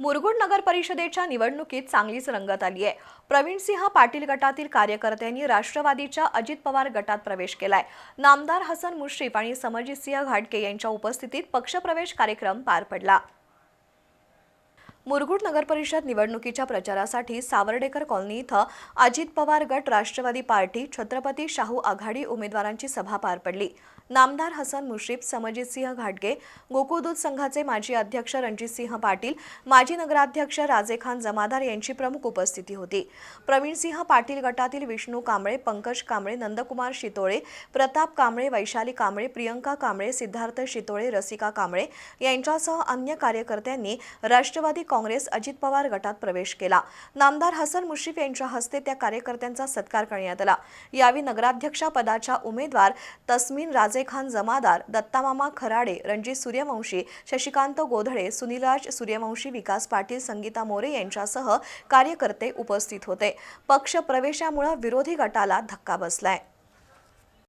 मुरगुड नगर परिषदेच्या निवडणुकीत चांगलीच रंगत आली आहे. प्रवीणसिंह पाटील गटातील कार्यकर्त्यांनी राष्ट्रवादीच्या अजित पवार गटात प्रवेश केलाय. नामदार हसन मुश्रीफ आणि समरजितसिंह घाटके यांच्या उपस्थितीत पक्षप्रवेश कार्यक्रम पार पडला. मुरगुड नगर परिषद निवडणुकीच्या प्रचारासाठी सावर्डेकर कॉलनी इथं अजित पवार गट राष्ट्रवादी पार्टी छत्रपती शाहू आघाडी उमेदवारांची सभा पार पडली. नामदार हसन मुश्रीफ समजितसिंह घाटगे गोकुळ संघाचे माजी अध्यक्ष रणजितसिंह पाटील माजी नगराध्यक्ष राजेखान जमादार यांची प्रमुख उपस्थिती होती. प्रवीणसिंह पाटील गटातील विष्णू कांबळे पंकज कांबळे नंदकुमार शितोळे प्रताप कांबळे वैशाली कांबळे प्रियंका कांबळे सिद्धार्थ शितोळे रसिका कांबळे यांच्यासह अन्य कार्यकर्त्यांनी राष्ट्रवादी काँग्रेस अजित पवार गटात प्रवेश केला. नामदार हसन मुश्रीफ यांच्या हस्ते त्या कार्यकर्त्यांचा सत्कार करण्यात आला. यावेळी नगराध्यक्षा पदाच्या उमेदवार तस्मीन राजेखान जमादार दत्तामामा खराडे रणजित सूर्यवंशी शशिकांत गोधडे सुनीलराज सूर्यवंशी विकास पाटील संगीता मोरे यांच्यासह कार्यकर्ते उपस्थित होते. पक्ष प्रवेशामुळे विरोधी गटाला धक्का बसलाय.